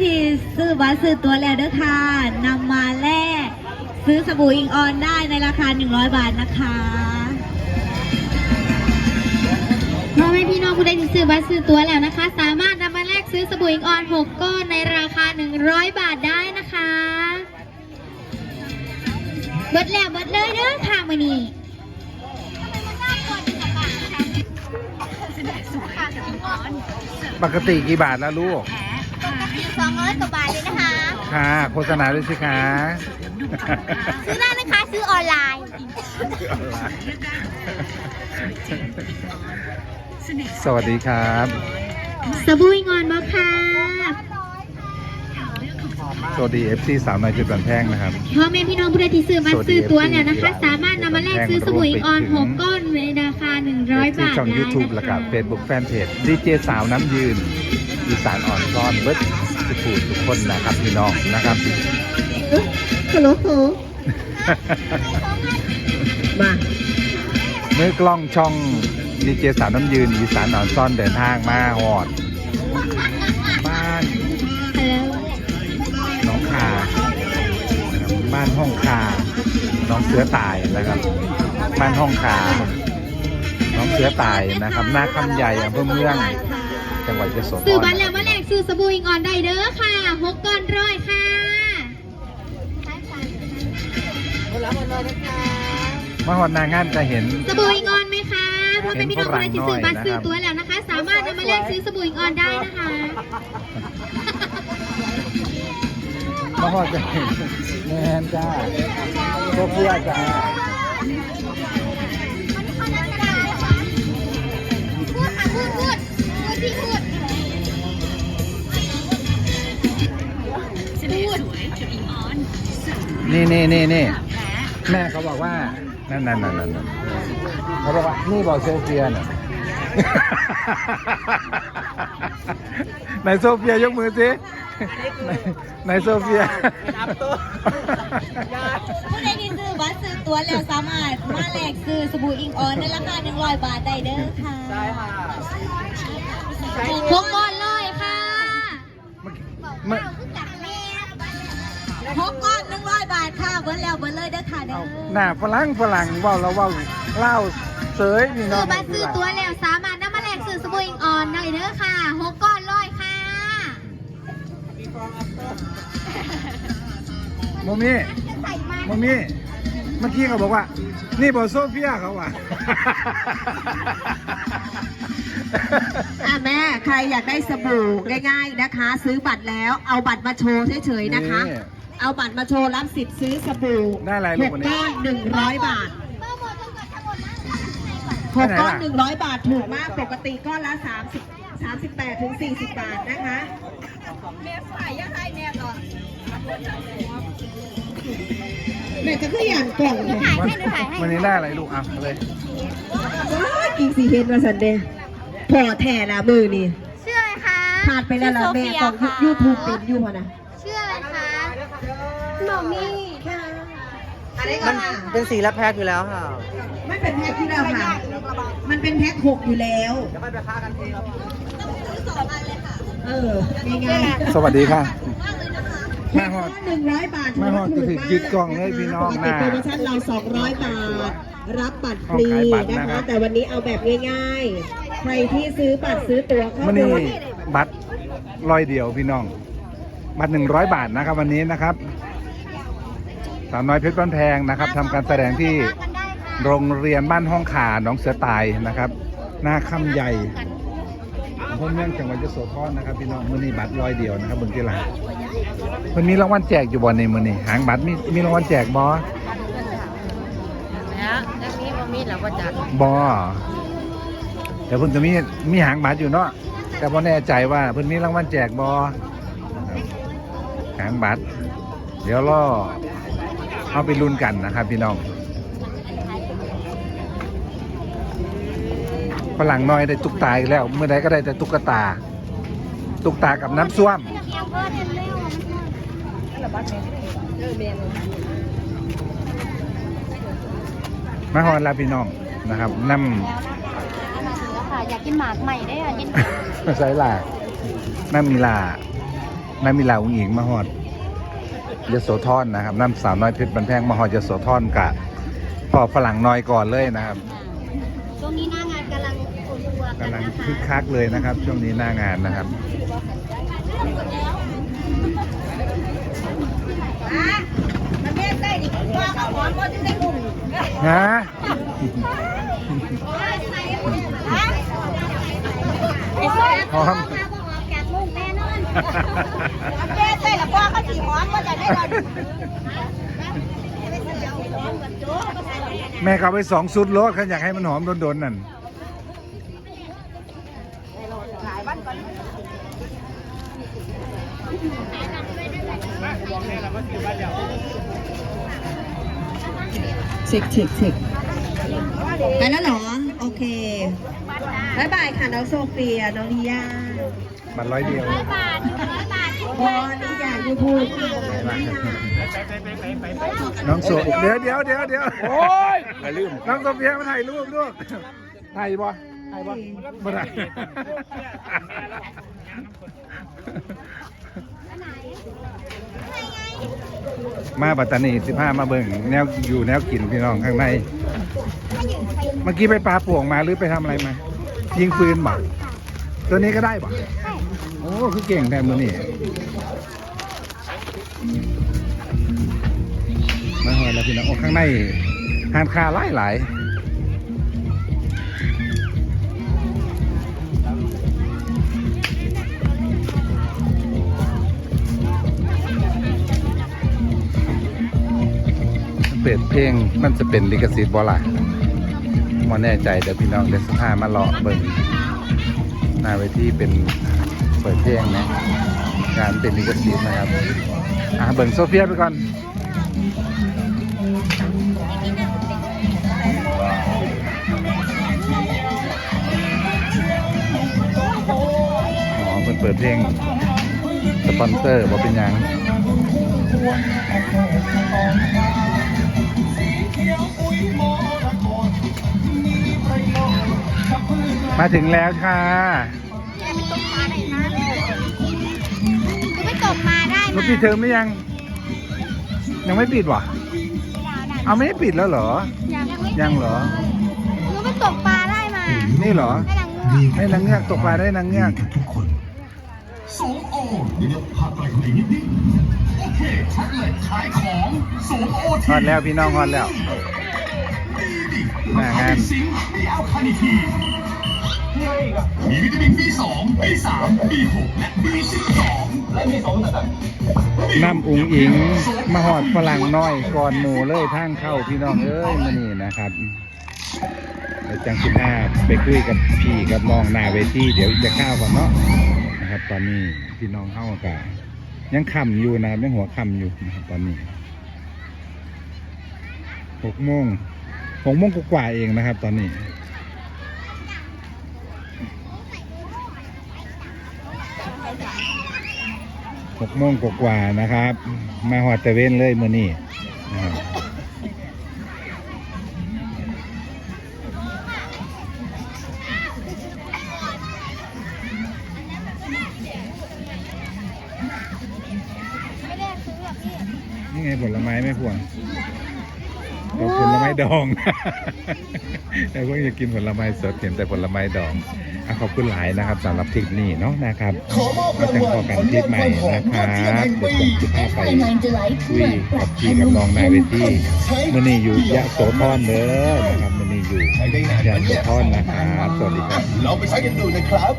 ที่ซื้อบัตรซื้อตัวแล้วเด้อค่ะนำมาแลกซื้อสบู่อิงออนได้ในราคา 100 บาทนะคะพ่อแม่พี่น้องผู้ใดที่ซื้อบัตรซื้อตั๋วแล้วนะคะ สามารถนำมาแลกซื้อสบู่อิงออน 6 ก้อนในราคา 100 บาทได้นะคะเบิดแล้วเบิดเลยเด้อค่ะมือนี้ปกติกี่บาทแล้วลูก สองร้อยกว่าบาทเลยนะคะ ค่ะ โฆษณาด้วยสิคะซื้อได้นะคะ ซื้อออนไลน์สวัสดีครับสบู่อิงออนมาค่ะสวัสดี FC สาวน้อยจุดบันแพงนะครับ พ่อแม่พี่น้องผู้ใดที่ซื้อบัตรซื้อตั๋วแล้วนะคะ สามารถนำมาแลกซื้อสบู่อิงออน6ก้อนในราคา 100ที่บาทช่องได้ YouTube นะแล้วก็คะ Facebook Fanpage ดีเจสาวน้ำยืน อีสานอ่อนซ้อนเบิร์ดสุขูทุกคนนะครับพี่น้องนะครับฮัลโหลมาเมื่อกล้องช่องดีเจสาวน้ำยืนอีสานอ่อนซ้อนเดินทางมาหอดบ้านฮัลโหลน้องคาบ้านห้องคาน้องเสือตายนะครับ บ้านห้องคาน้องเสือตายนะครับหน้าคำใหญ่อำเภอเมือง จังหวัดยโสธซื้อรบัตรแล้วมาแลกซื้อสบู่อิงออนได้เด้อค่ะ6ก้อนร้อยค่ะมาหอดนางงานจะเห็น สบู่อิงออนไหมคะพ่อแม่พี่น้องคนใดที่ซื้อบัตรซื้อตั๋วแล้วนะคะ สามารถนำมาแลกซื้อสบู่อิงออนได้นะคะมาหอดจะเห็นแมนจ้าโซเฟียจ้า นี่นี่นี่นี่แม่เขาบอกว่า นั่นนั่นนั่นนั่นเขาบอกว่า นี่บอกโซเฟียน่ะไหนโซเฟียยกมือสิไหนไหนโซเฟียผู้ใดที่ซื้อบัตรซื้อตัวแล้วสามารถมาแลกซื้อสบู่อิงออนในราคา100 บาทได้เด้อค่ะได้ค่ะหกก้อนร้อยค่ะเมื่อหกก้อน100บาท ค่ะเบิ้ลแล้วเบิ้ลเลยเด้อค่ะเด้เอาอหน้าฝรั่งฝรั่งเว่าเราเว่าเล่าเสยนี่ซื้เนาะอบัตรซื้อตั๋วแล้วสามารถนำมาแลกซื้อสบู่อิงออนได้เด้อค่ะหกก้อนร้อยค่ะโมมี่โมมี่เมื่อกี้เขาบอกว่า นี่บอกโซเฟียเขาว่ะ อะแม่ใครอยากได้สบู่ง่าย ๆนะคะ ซื้อบัตรแล้วเอาบัตรมาโชว์เฉยๆนะคะ นี่ เอาบัตรมาโชว์รับสิทธิ์ซื้อสบู่ได้อะไรลูหกกวันนี้ ก้อนหนึ่งร้อยบาทหกก้อนหนึ่งร้อยบาทถูกมากปกติก้อนละสามสิบสามสิบแปดถึงสี่สิบบาทนะคะ แม่ก็คืออย่างกล่องเลยถ่ายให้หนูถ่ายให้วันนี้ได้อะไรลูกอะเอาเลยว้ายกินสีเห็นมาสันเดย์พอแท่ละมือนี่ชื่ออะไรคะผ่านไปแล้วล่ะแม่กล่องยูทูบเป็นอยูพอนะชื่ออะไรคะ หมอมี่ค่ะอันนี้ก็มันเป็นสีและแพ็คอยู่แล้วค่ะไม่เป็นแพ็คที่เราค่ะมันเป็นแพ็คหกอยู่แล้ว จะไปไปพากันทีครับเออง่ายๆสวัสดีค่ะแพ็คละหนึ่งร้อยบาทแม่ฮอดก็ถือยึดกล่องเลยพี่น้องปกนะติโปรโมชั่นเราสองร้อยบาท รับบัตรฟรีขายบัตรนะนะครัคะบ แต่วันนี้เอาแบบง่ายๆ ใครที่ซื้อบัตรซื้อตั๋วเข้ามันดูนี่บัตรร้อยเดียวพี่น้อง บัตรหนึ่งร้อยบาทนะครับวันนี้นะครับ สาวน้อยเพชรบ้านแพงนะครับทำการแสดงที่โรงเรียนบ้านห้องขาหนองเสือตายนะครับ หน้าค่ำใหญ่อำเภอเมืองจังหวัดยโสธรนะครับพี่น้องมันนี่บัตรร้อยเดียวนะครับบนกีฬามันมีรางวัลแจกอยู่บ่ในมือนี่หางบัตรมีมีรางวัลแจกบอแล้วแล้วมีบ่มีแล้วก็จัดบอแต่เพิ่นจะมีมีหางบัตรอยู่เนาะแต่บ่แน่ใจว่าเพิ่นมีรางวัลแจกบอหางบัตรเดี๋ยวรอ เอาไปลุ้นกันนะครับพี่น้องฝรั่งน้อยได้ตุ๊กตาอีกแล้ว เมื่อใดก็ได้แต่ตุ๊กตา ตุ๊กตากับน้ำส้วมมาฮอนลาพี่น้องนะครับน้ำค่ะอยากกินหมากใหม่ได้อะยินใส่ลาน้ำมีลาน้ำมีลาอุ้งอิงมาฮอด ยโสธรนะครับน้ำสาวน้อยเพชรบันแพงมาฮอดยโสธรกะพอฝรั่งน้อยก่อนเลยนะครับช่วงนี้หน้างานกำลังอุ่นตัวกันกำลังนะคะคึกคักเลยนะครับ ช่วงนี้หน้างานนะครับมันไม่ได้ดิว่าเขาหอมก็จะได้ลุ่มฮะหอมแม่ใส่ละพ่อเขา สีหอมก็จะได้รอดูแม่ก็เอาไปสองซุดรถเขาอยากให้มันหอมโดนๆนั่นเช็คเช็คเช็คไปแล้วเหรอ โอเคบายบายค่ะ น้องโซเฟีย น้องนิยาบัตรร้อยเดียว พอนิยาอยู่พูดน้องโซเดี๋ยวเดี๋ยวเดี๋ยวเดี๋ยวโอ้ยถ่ายรูปน้องโซเฟียมาถ่ายรูปด้วยถ่ายบ่ถ่ายบ่บ่ได้มาปัตตานีสิพามาเบิ่งแนวอยู่แนวกินพี่น้องข้างใน เมื่อกี้ไปปลาป่วงมาหรือไปทำอะไรมา ยิงปืนบ่ตัวนี้ก็ได้บ่โอ้คือเก่งแทนมือนี่มาหอยแล้วพี่น้องโอ้ข้างในหานคาหลายหลายเปิดเพลงมันจะเป็นลิขสิทธิ์บ่ล่ะมอแน่ใจเดี๋ยวพี่น้องเดี๋ยวสภามาเลาะเบิ่งหน้าเวทีเป็น ปิดเพลงนะการเป็นลิขสิทธิ์นะครับ อะเบิ่งโซเฟียไปก่อนอ๋อเปิดเปิดเพลงสปอนเซอร์ว่าเป็นยังมาถึงแล้วค่ะ ปิดเทอมไม่ยัง ยังไม่ปิดวะเอาไม่ได้ปิดแล้วเหรอยังไม่ยังเหรอ หนูไปตกปลาได้มานี่เหรอ ได้หลังเงือกให้นางเงือกตกปลาได้นางเงือกสมโอเดี๋ยวพาไปคนอีกนิดนิดโอเคชัดเลยขายของสมโอฮอดแล้วพี่น้องฮอดแล้วหน้างานซิงค์มีอัลคาเนิทีน มีวิตามิน B2 B3 B6 และ B12 และมีสองต่างน้ำอุงอิงมาหอดฝรั่งน้อยก่อนหมูเลยทางเข้าพี่น้องเอ้ยมานี่นะครับเดี๋ยวจังสิบห้าไปคุยกับพี่กับน้องหน้าเวทีเดี๋ยวจะเข้าวก่อนเนาะนะครับ ตอนนี้พี่น้องเข้ากันยังคำอยู่นะครับยังหัวคำอยู่นะครับ ตอนนี้หกโมงหกโมงกว่าๆเองนะครับ ตอนนี้ หกโมงกว่าๆนะครับ มาหอดตะเวนเลยมื่อนี้นะครับนี่ไงผลไม้ไม่พวง ดองแต่พวกอยากกินผลไม้สดเห็นแต่ผลไม้ดองอขอบคุณหลายนะครับสำหรับทริปนี้เนาะนะครับขอมอบก็รางจะพวัอลกันผลทริปใหม่นะครับเดี๋ยวผมจะพาไปคุยกับพี่กับน้องนายเวทีมื่อนี้อยู่ยะโสธรเด้อนะครับมื่อนี้อยู่ยะโสเนี่ยธรนะครับสวัสดีครับลองไปใช้กันดูนะครับ